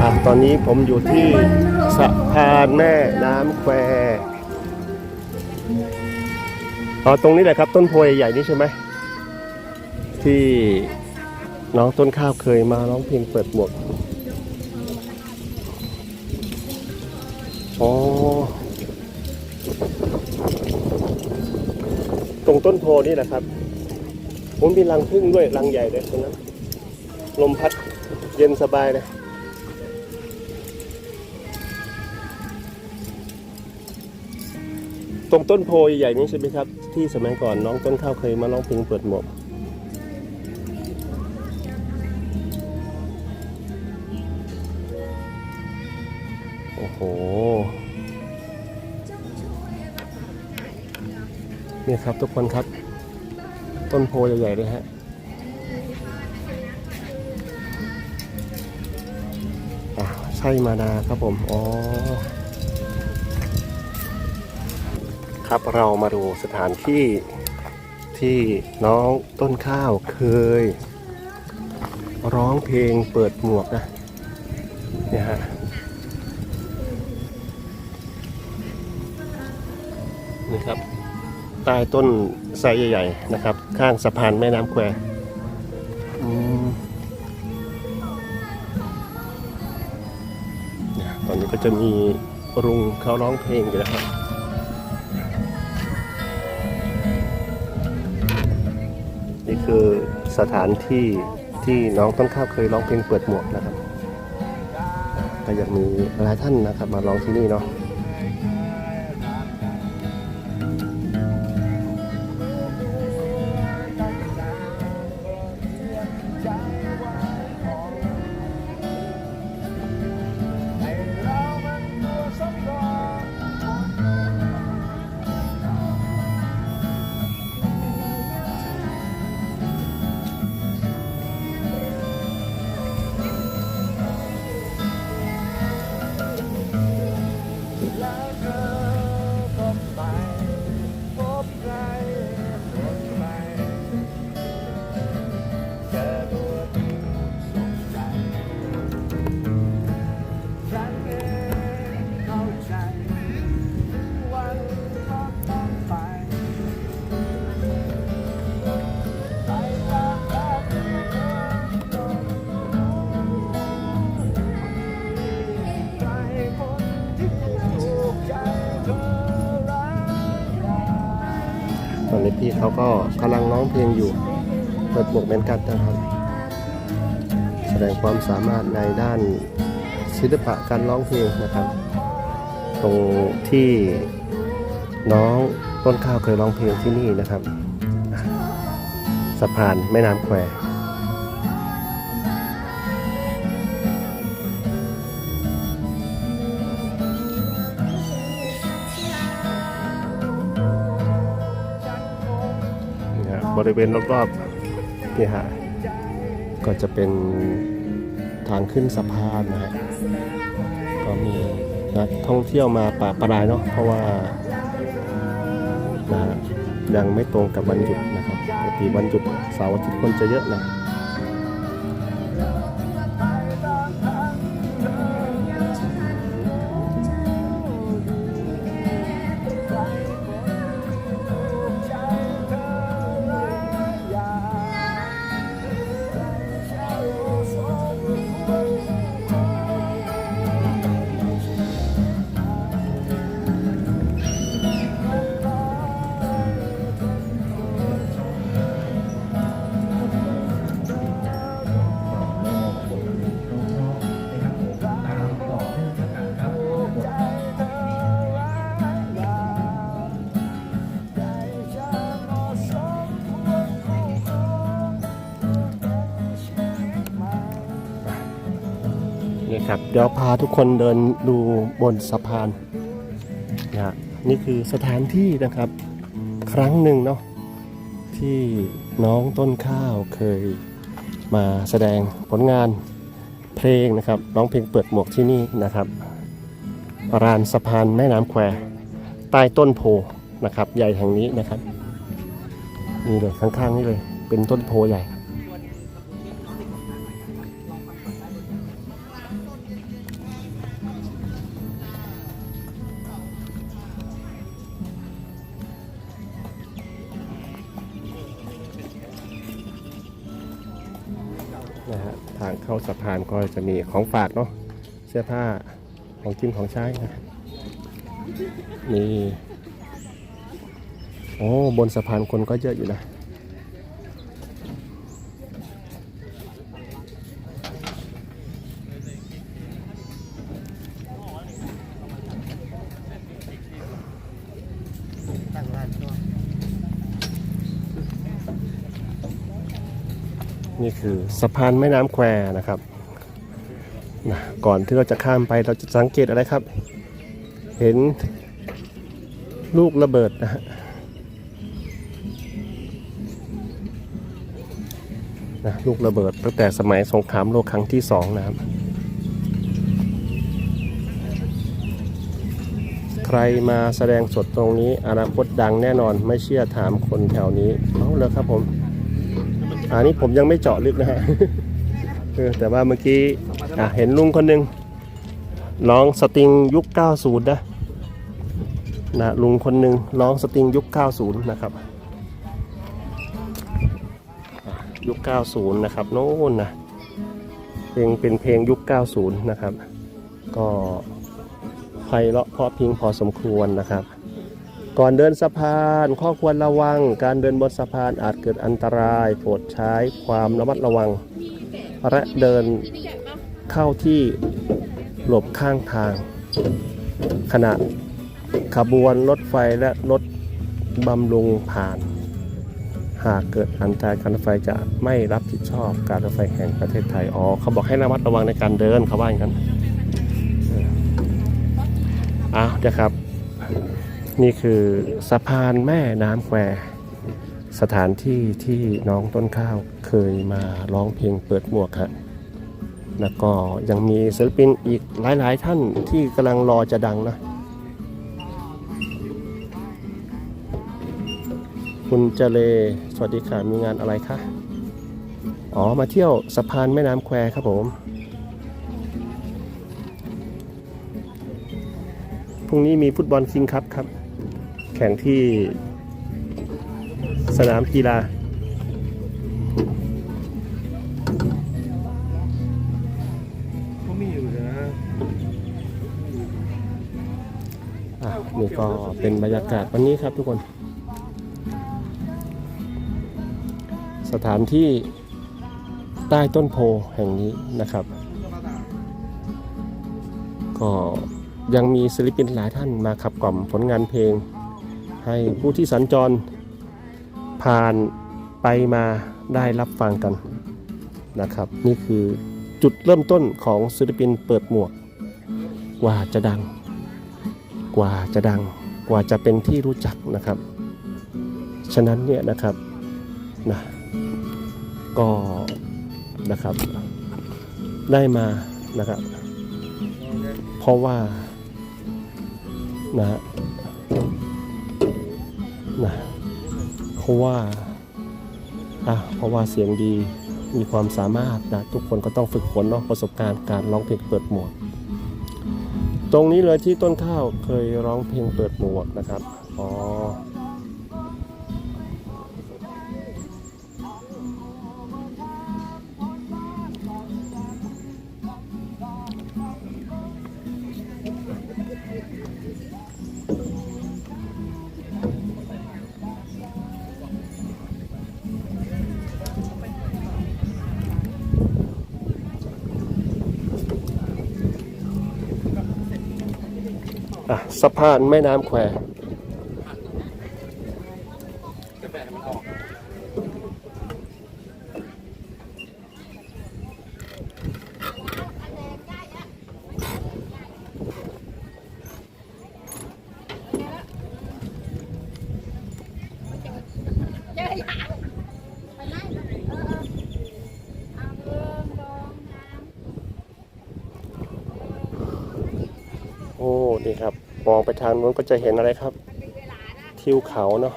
อะตอนนี้ผมอยู่ที่สะพานแม่น้ำแควอ๋อตรงนี้แหละครับ ต้นโพใหญ่ๆนี่ใช่ไหมที่น้องต้นข้าวเคยมาร้องเพลงเปิดหมวกอ๋อตรงต้นโพนี่แหละครับ ผมมีรังพึ่งด้วยรังใหญ่เลยตรงนั้นลมพัดเย็นสบายเลย ตรงต้นโพใหญ่ๆนี้ใช่ไหมครับ ที่สมัยก่อนน้องต้นข้าวเคยมาร้องเพลงเปิดหมวกโอ้โหเนี่ยครับทุกคนครับ ต้นโพใหญ่ๆเลยฮะอะใช่มานาครับผม อ๋อ ครับเรามาดูสถานที่ที่น้องต้นข้าวเคย ร้องเพลงเปิดหมวกนะเนี่ยฮะนี่ครับใต้ต้นไทรใหญ่ ๆ นะครับ ข้างสะพานแม่น้ำแควตอนนี้ก็จะมีรุงเขาร้องเพลงอยู่นะครับ คือสถานที่ที่น้องต้นข้าวเคยร้องเพลงเปิดหมวกนะครับก็ยังมีหลายท่านนะครับมาร้องที่นี่เนาะ พี่เขาก็กำลังร้องเพลงอยู่ เปิดหมวกเหมือนกันนะครับ แสดงความสามารถในด้านศิลปะการร้องเพลงนะครับ ตรงที่น้องต้นข้าวเคยร้องเพลงที่นี่นะครับ สะพานแม่น้ำแคว บริเวณรอบๆนี่ฮะก็จะเป็นทางขึ้นสะพานนะฮะก็มีนักท่องเที่ยวมาป่าปรายเนาะเพราะว่านะยังไม่ตรงกับวันหยุดนะครับปกติวันหยุดเสาร์อาทิตย์คนจะเยอะนะ ครับเดี๋ยวพาทุกคนเดินดูบนสะพานนะนี่คือสถานที่นะครับ ครั้งหนึ่งเนาะที่น้องต้นข้าวเคยมาแสดงผลงานเพลงนะครับร้องเพลงเปิดหมวกที่นี่นะครับรานสะพานแม่น้ำแควใต้ต้นโพนะครับ ใหญ่แห่งนี้นะครับนี่เลยข้างๆนี่เลยเป็นต้นโพใหญ่างเข้าสะพานก็จะมีของฝากเนาะเสื้อผ้าของกินของใช้นะมีโอ้บนสะพานคนก็เยอะอยู่นะ ตั้งร้านก็ นี่คือสะพานแม่น้ำแควนะครับนะก่อนที่เราจะข้ามไปเราจะสังเกตอะไรครับ เห็นลูกระเบิดนะฮะนะลูกระเบิดตั้งแต่สมัยสงครามโลกครั้งที่สองนะครับ ใครมาแสดงสดตรงนี้อนาคตดังแน่นอนไม่เชื่อถามคนแถวนี้ เอาเลยครับผม อันนี้ผมยังไม่เจาะลึกนะฮะแต่ว่าเมื่อกี้เห็นลุงคนหนึ่งร้องสตริงยุค 90 นะนะลุงคนหนึ่งร้องสตริงยุค 90 นะครับ ยุค 90 นะครับโน่นนะเพลงเป็นเพลงยุค 90 นะครับ ก็ไพเราะเพราะพิงพอสมควรนะครับ ก่อนเดินสะพาน ข้อควรระวัง การเดินบนสะพานอาจเกิดอันตราย โปรดใช้ความระมัดระวัง และเดินเข้าที่หลบข้างทาง ขณะขบวนรถไฟและรถบำรุงผ่าน หากเกิดอันตรายการรถไฟจะไม่รับผิดชอบการรถไฟแห่งประเทศไทยอ๋อเขาบอกให้ระมัดระวังในการเดินเขาว่าอย่างนั้นอออ้าวนะครับ นี่คือสะพานแม่น้ำแควสถานที่ที่น้องต้นข้าวเคยมาร้องเพลงเปิดหมวกฮะแล้วก็ยังมีศิลปินอีกหลาย ๆ ท่านที่กำลังรอจะดังนะ คุณเจเลสวัสดีค่ะ มีงานอะไรคะ อ๋อ มาเที่ยวสะพานแม่น้ำแควครับผม พรุ่งนี้มีฟุตบอลคิงคัพครับ แข่งที่สนามกีฬาเขามีอยู่นะอะนี่ก็เป็นบรรยากาศวันนี้ครับทุกคน สถานที่ใต้ต้นโพแห่งนี้นะครับ ก็ยังมีศิลปินหลายท่านมาขับกล่อมผลงานเพลง ให้ผู้ที่สัญจรผ่านไปมาได้รับฟังกันนะครับ นี่คือจุดเริ่มต้นของศิลปินเปิดหมวก กว่าจะดัง กว่าจะดัง กว่าจะเป็นที่รู้จักนะครับ ฉะนั้นเนี่ยนะครับนะก็นะครับได้มานะครับ เพราะว่านะ นะเพราะว่าอะเพราะว่าเสียงดีมีความสามารถนะทุกคนก็ต้องฝึกฝนเนาะประสบการณ์การร้องเพลงเปิดหมวกตรงนี้เลยที่ต้นข้าวเคยร้องเพลงเปิดหมวกนะครับอ๋อ สะพานแม่น้ำแคว เจอยังไปไหนเออเอาเบิ่งดองน้ โอ้ดีครับ มองไปทางนู้นก็จะเห็นอะไรครับ ทิวเขาเนาะ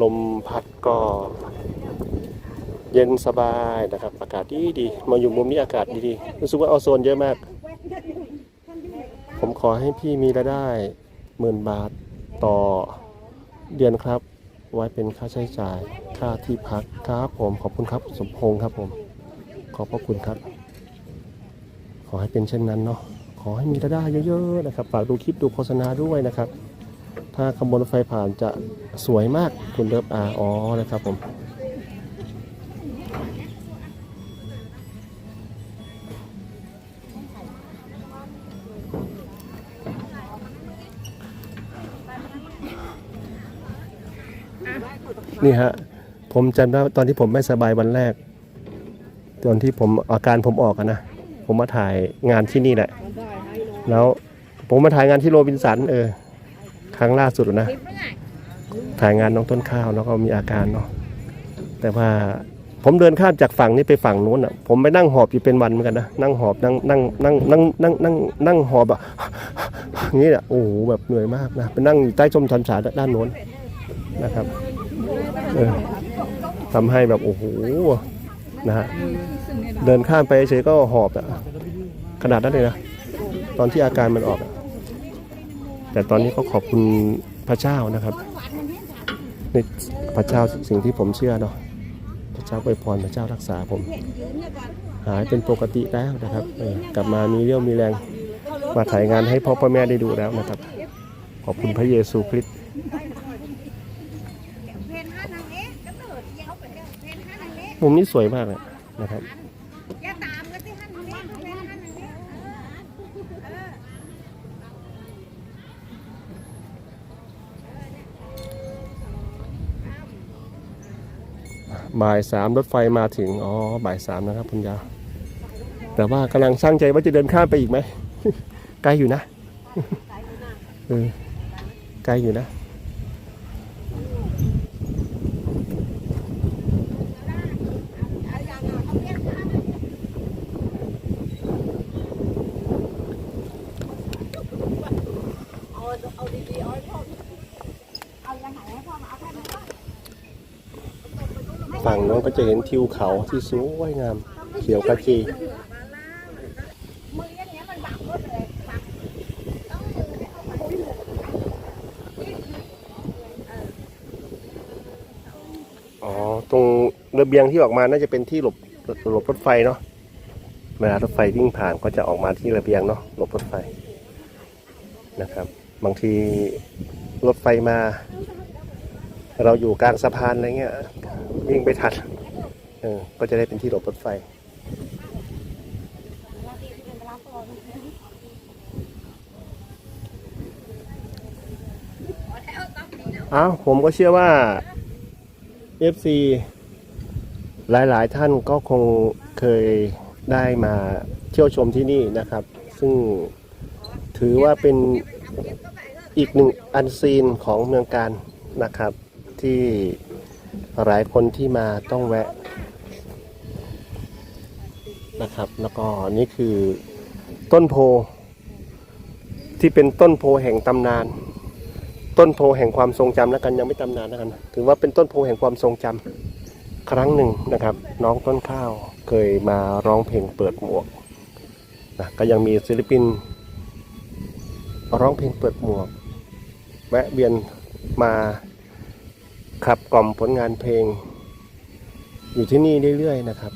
ลมพัดก็เย็นสบายนะครับ อากาศดีดีมาอยู่มุมนี้อากาศดีดีรู้สึกว่าออโซนเยอะมาก ผมขอให้พี่มีรายได้หมื่นบาทต่อเดือนครับ ไว้เป็นค่าใช้จ่าย ค่าที่พักครับผมขอบคุณครับสมพงษ์ครับผม ขอบพระคุณครับ ขอให้เป็นเช่นนั้นเนาะขอให้มีรายได้เยอะๆนะครับฝากดูคลิปดูโฆษณาด้วยนะครับ ถ้าขบวนรถไฟผ่านจะสวยมากคุณเลิฟอาอ๋อนะครับผมนี่ฮะผมจำได้ตอนที่ผมไม่สบายวันแรก ตอนที่ผมอาการผมออกอะนะ ผมมาถ่ายงานที่นี่แหละ แล้วผมมาถ่ายงานที่โรบินสันเออ ครั้งล่าสุดนะ ถ่ายงานน้องต้นข้าวแล้วก็มีอาการเนาะ แต่ว่าผมเดินข้ามจากฝั่งนี้ไปฝั่งนู้นอะ ผมไปนั่งหอบอยู่เป็นวันเหมือนกันนะ นั่งหอบนั่งนั่งนั่งนั่งนั่งนั่งนั่งหอบอะอย่างนี้แหละ โอ้โหแบบเหนื่อยมากนะ ไปนั่งอยู่ใต้ชมชันฉาด้านโน้นนะครับ เออทำให้แบบโอ้โหนะฮะ เดินข้ามไปเฉยก็หอบอะขนาดนั้นเลยนะ ตอนที่อาการมันออก แต่ตอนนี้ก็ขอบคุณพระเจ้านะครับ ในพระเจ้าสิ่งที่ผมเชื่อเนาะ พระเจ้าอวยพรพระเจ้ารักษาผม หายเป็นปกติแล้วนะครับ กลับมามีเรี่ยวมีแรง มาถ่ายงานให้พ่อพ่อแม่ได้ดูแล้วนะครับ ขอบคุณพระเยซูคริสต์มุมนี้สวยมากเลยนะครับ อย่าตามกันที่ห้านนห้านางเออบ่ายสามรถไฟมาถึง อ๋อ บ่ายสามนะครับคุณยา แต่ว่ากำลังสร้างใจว่าจะเดินข้ามไปอีกไหม ไกลอยู่นะไกลอยู่นะ เอายังไงให้พ่อมาเอาแค่นี้ก่อน ฝั่งน้นก็จะเห็นทิวเขาที่สวยงาม เขียวกระจีมืออันเนี้ยมันบังหมดเลยบังต้องมือให้เอาไปเลยอ๋อ ตรงระเบียงที่ออกมาน่าจะเป็นที่หลบหลบรถไฟเนาะเวลารถไฟวิ่งผ่านก็จะออกมาที่ระเบียงเนาะหลบรถไฟนะครับ บางทีรถไฟมา เราอยู่กลางสะพานอะไรเงี้ย วิ่งไปทันเออก็จะได้เป็นที่หลบรถไฟ อ้าวผมก็เชื่อว่า FC หลายๆ ท่านก็คงเคยได้มาเที่ยวชมที่นี่นะครับ ซึ่งถือว่าเป็นอีกหนึ่งอันซีนของเมืองการนะครับที่ หลายคนที่มาต้องแวะนะครับ แล้วก็นี่คือต้นโพที่เป็นต้นโพแห่งตำนาน ต้นโพแห่งความทรงจำแล้วกันยังไม่ตำนานแล้วกันถือว่าเป็นต้นโพแห่งความทรงจำครั้งหนึ่งนะครับ น้องต้นข้าวเคยมาร้องเพลงเปิดหมวกนะก็ยังมีศิลปิน ร้องเพลงเปิดหมวก แวะเวียนมา ขับกล่อมผลงานเพลง อยู่ที่นี่เรื่อยๆนะครับ